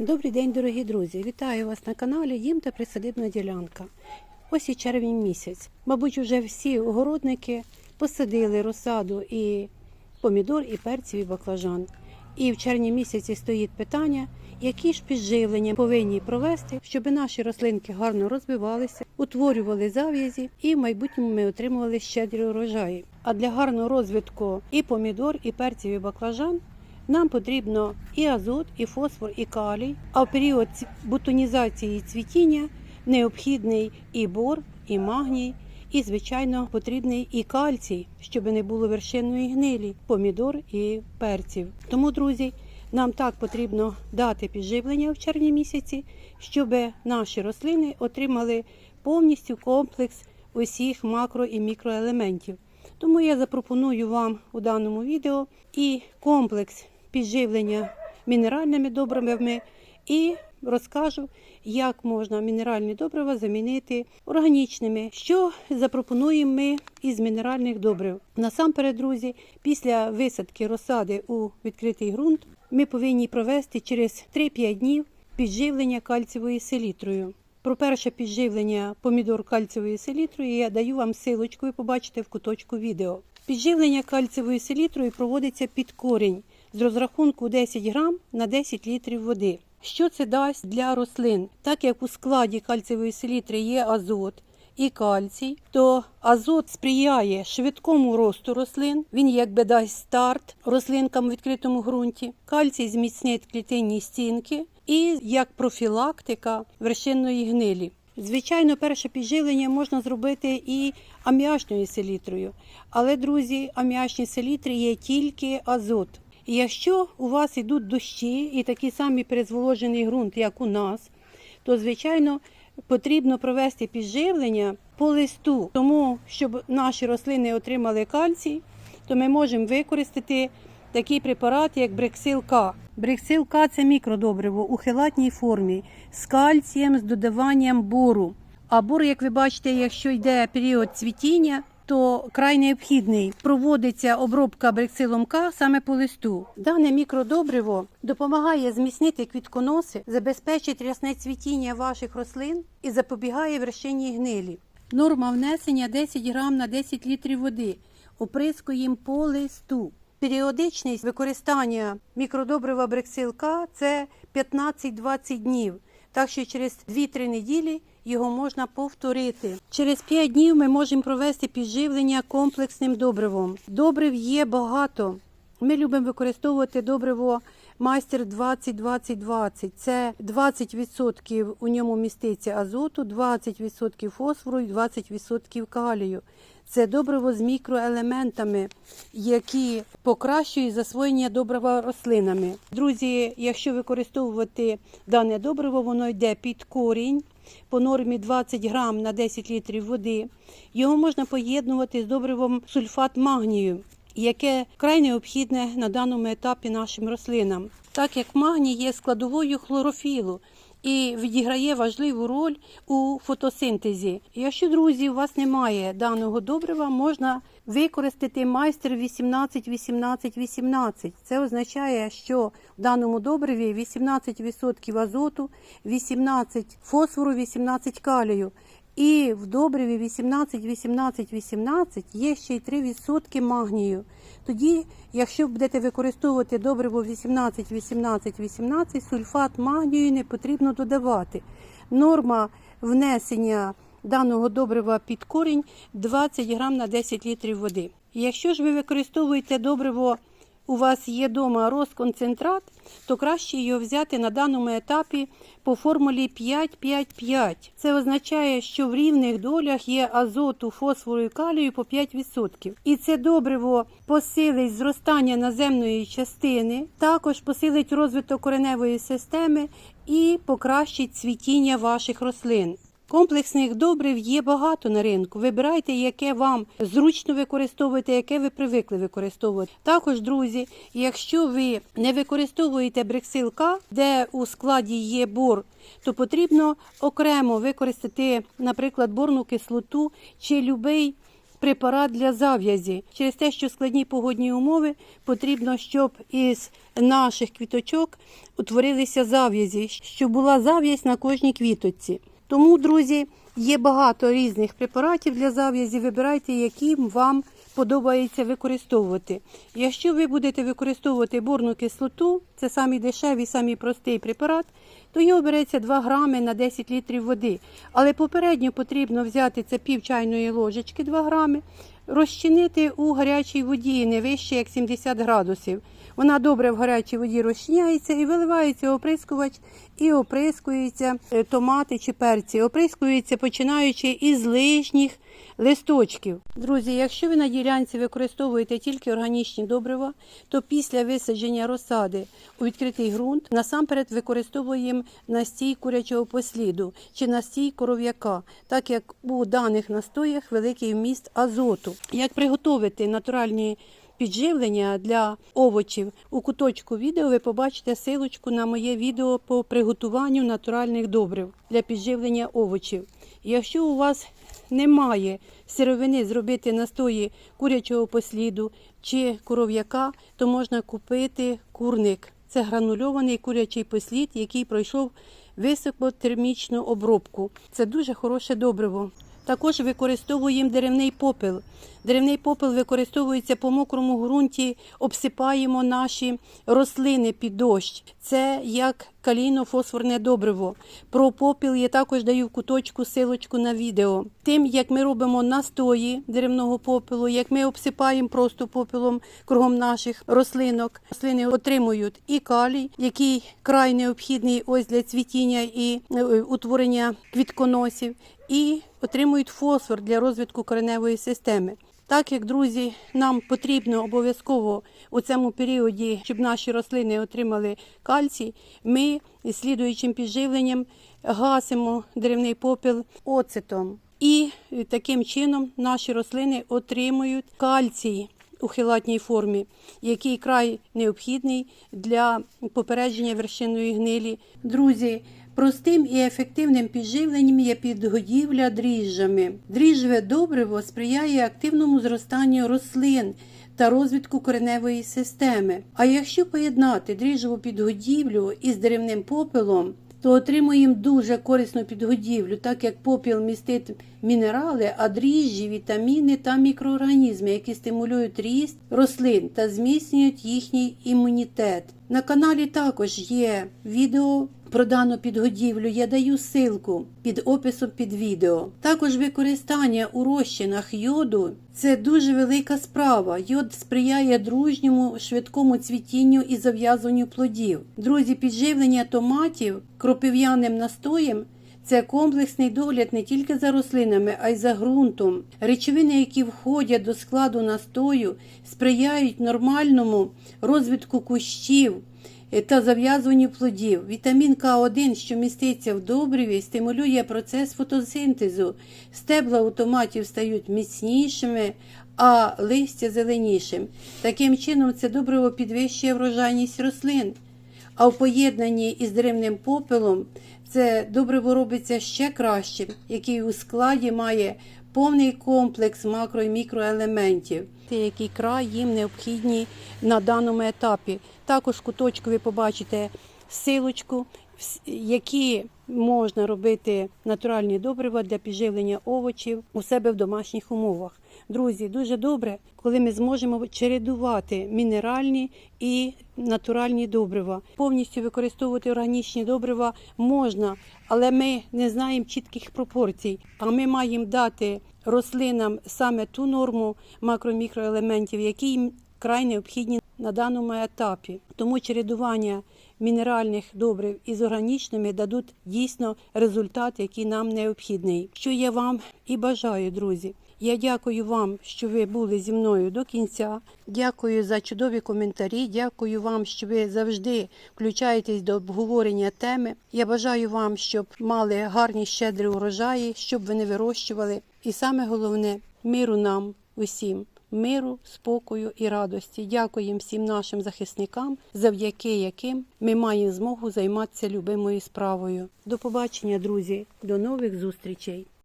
Добрий день, дорогі друзі! Вітаю вас на каналі Дім та Присадибна ділянка. Ось і червень місяць. Мабуть, уже всі огородники посадили розсаду і помідор, і перців, і баклажан. І в червні місяці стоїть питання, які ж підживлення повинні провести, щоб наші рослинки гарно розвивалися, утворювали зав'язі і в майбутньому ми отримували щедрі урожаї. А для гарного розвитку і помідор, і перців, і баклажан нам потрібно і азот, і фосфор, і калій. А в період бутонізації і цвітіння необхідний і бор, і магній, і, звичайно, потрібний і кальцій, щоб не було вершинної гнилі, помідор і перців. Тому, друзі, нам так потрібно дати підживлення в червні місяці, щоб наші рослини отримали повністю комплекс усіх макро і мікроелементів. Тому я запропоную вам у даному відео і комплекс підживлення мінеральними добривами і розкажу, як можна мінеральні добрива замінити органічними, що запропонуємо ми із мінеральних добрив. Насамперед, друзі, після висадки розсади у відкритий ґрунт ми повинні провести через 3-5 днів підживлення кальцієвою селітрою. Про перше підживлення помідор кальцієвою селітрою я даю вам силочку, ви побачите в куточку відео. Підживлення кальцієвою селітрою проводиться під корінь з розрахунку 10 грам на 10 літрів води. Що це дасть для рослин? Так як у складі кальцієвої селітри є азот і кальцій, то азот сприяє швидкому росту рослин. Він якби дасть старт рослинкам у відкритому ґрунті. Кальцій зміцнить клітинні стінки і як профілактика вершинної гнилі. Звичайно, перше підживлення можна зробити і аміачною селітрою. Але, друзі, аміачні селітри є тільки азот. Якщо у вас йдуть дощі і такий самий перезволожений ґрунт, як у нас, то звичайно потрібно провести підживлення по листу. Тому, щоб наші рослини отримали кальцій, то ми можемо використати такий препарат, як Брексил К. Брексил К – це мікродобриво у хелатній формі з кальцієм, з додаванням бору. А бор, як ви бачите, якщо йде період цвітіння, то край необхідний. Проводиться обробка брексилом К саме по листу. Дане мікродобриво допомагає зміцнити квітконоси, забезпечить рясне цвітіння ваших рослин і запобігає вершині гнилі. Норма внесення 10 грам на 10 літрів води. Оприскуємо по листу. Періодичність використання мікродобрива брексилка це 15-20 днів. Так що через 2-3 неділі його можна повторити. Через 5 днів ми можемо провести підживлення комплексним добривом. Добрив є багато. Ми любимо використовувати добриво майстер 20-20-20. Це 20% у ньому міститься азоту, 20% фосфору і 20% калію. Це добриво з мікроелементами, які покращують засвоєння добрива рослинами. Друзі, якщо використовувати дане добриво, воно йде під корінь по нормі 20 грам на 10 літрів води. Його можна поєднувати з добривом сульфат магнію, яке вкрай необхідне на даному етапі нашим рослинам, так як магній є складовою хлорофілу і відіграє важливу роль у фотосинтезі. Якщо, друзі, у вас немає даного добрива, можна використати майстер 18-18-18. Це означає, що в даному добриві 18% азоту, 18 фосфору, 18 калію. І в добриві 18, 18, 18 є ще й 3% магнію. Тоді, якщо будете використовувати добриво 18, 18, 18, сульфат магнію не потрібно додавати. Норма внесення даного добрива під корінь 20 грам на 10 літрів води. Якщо ж ви використовуєте добриво, у вас є вдома розконцентрат, то краще його взяти на даному етапі по формулі 5-5-5. Це означає, що в рівних долях є азоту, фосфору і калію по 5%. І це добриво посилить зростання наземної частини, також посилить розвиток кореневої системи і покращить цвітіння ваших рослин. Комплексних добрив є багато на ринку. Вибирайте, яке вам зручно використовувати, яке ви привикли використовувати. Також, друзі, якщо ви не використовуєте брексилка, де у складі є бор, то потрібно окремо використати, наприклад, борну кислоту чи будь-який препарат для зав'язі. Через те, що складні погодні умови потрібно, щоб із наших квіточок утворилися зав'язі, щоб була зав'язь на кожній квіточці. Тому, друзі, є багато різних препаратів для зав'язі. Вибирайте, які вам подобається використовувати. Якщо ви будете використовувати борну кислоту, це самий дешевий, самий простий препарат, то його береться 2 грами на 10 літрів води. Але попередньо потрібно взяти це пів чайної ложечки 2 грами, розчинити у гарячій воді не вище як 70 градусів. Вона добре в гарячій воді розчиняється і виливається оприскувач і оприскуються е, томати чи перці. Оприскуються починаючи із лишніх листочків. Друзі, якщо ви на ділянці використовуєте тільки органічні добрива, то після висадження розсади у відкритий ґрунт насамперед використовуємо настій курячого посліду чи настій коров'яка, так як у даних настоях великий вміст азоту. Як приготувати натуральні підживлення для овочів. У куточку відео ви побачите силочку на моє відео по приготуванню натуральних добрив для підживлення овочів. Якщо у вас немає сировини зробити настої курячого посліду чи коров'яка, то можна купити курник. Це гранульований курячий послід, який пройшов високотермічну обробку. Це дуже хороше добриво. Також використовуємо деревний попел. Деревний попел використовується по мокрому ґрунті, обсипаємо наші рослини під дощ. Це як калійно-фосфорне добриво. Про попіл я також даю в куточку силочку на відео. Тим, як ми робимо настої деревного попелу, як ми обсипаємо просто попелом кругом наших рослинок. Рослини отримують і калій, який край необхідний ось для цвітіння і е, утворення квітконосів, і отримують фосфор для розвитку кореневої системи. Так як, друзі, нам потрібно обов'язково у цьому періоді, щоб наші рослини отримали кальцій, ми слідуючим підживленням гасимо деревний попіл оцетом. І таким чином наші рослини отримують кальцій у хилатній формі, який край необхідний для попередження вершинної гнилі. Друзі, Простим і ефективним підживленням є підгодівля дріжджами. Дріжджеве добриво сприяє активному зростанню рослин та розвитку кореневої системи. А якщо поєднати дріжджову підгодівлю із деревним попелом, то отримуємо дуже корисну підгодівлю, так як попіл містить мінерали, а дріжджі, вітаміни та мікроорганізми, які стимулюють ріст рослин та зміцнюють їхній імунітет. На каналі також є відео про дану підгодівлю. Я даю ссылку під описом під відео. Також використання у розчинах йоду це дуже велика справа. Йод сприяє дружньому швидкому цвітінню і зав'язуванню плодів. Друзі, підживлення томатів кропив'яним настоєм. Це комплексний догляд не тільки за рослинами, а й за ґрунтом. Речовини, які входять до складу настою, сприяють нормальному розвитку кущів та зав'язуванню плодів. Вітамін К1, що міститься в добриві, стимулює процес фотосинтезу. Стебла у томатів стають міцнішими, а листя зеленішим. Таким чином, це добриво підвищує врожайність рослин. А в поєднанні із деревним попелом це добриво робиться ще кращим, який у складі має повний комплекс макро і мікроелементів. Який край їм необхідні на даному етапі. Також куточку ви побачите силочку, які можна робити натуральні добрива для підживлення овочів у себе в домашніх умовах. Друзі, дуже добре, коли ми зможемо чередувати мінеральні і натуральні добрива. Повністю використовувати органічні добрива можна, але ми не знаємо чітких пропорцій. А ми маємо дати рослинам саме ту норму макро-мікроелементів, які їм край необхідні на даному етапі. Тому чередування мінеральних добрив із органічними дадуть дійсно результат, який нам необхідний. Що я вам і бажаю, друзі. Я дякую вам, що ви були зі мною до кінця. Дякую за чудові коментарі. Дякую вам, що ви завжди включаєтесь до обговорення теми. Я бажаю вам, щоб мали гарні щедрі урожаї, щоб ви не вирощували. І саме головне миру нам усім. Миру, спокою і радості. Дякуємо всім нашим захисникам, завдяки яким ми маємо змогу займатися любимою справою. До побачення, друзі, до нових зустрічей.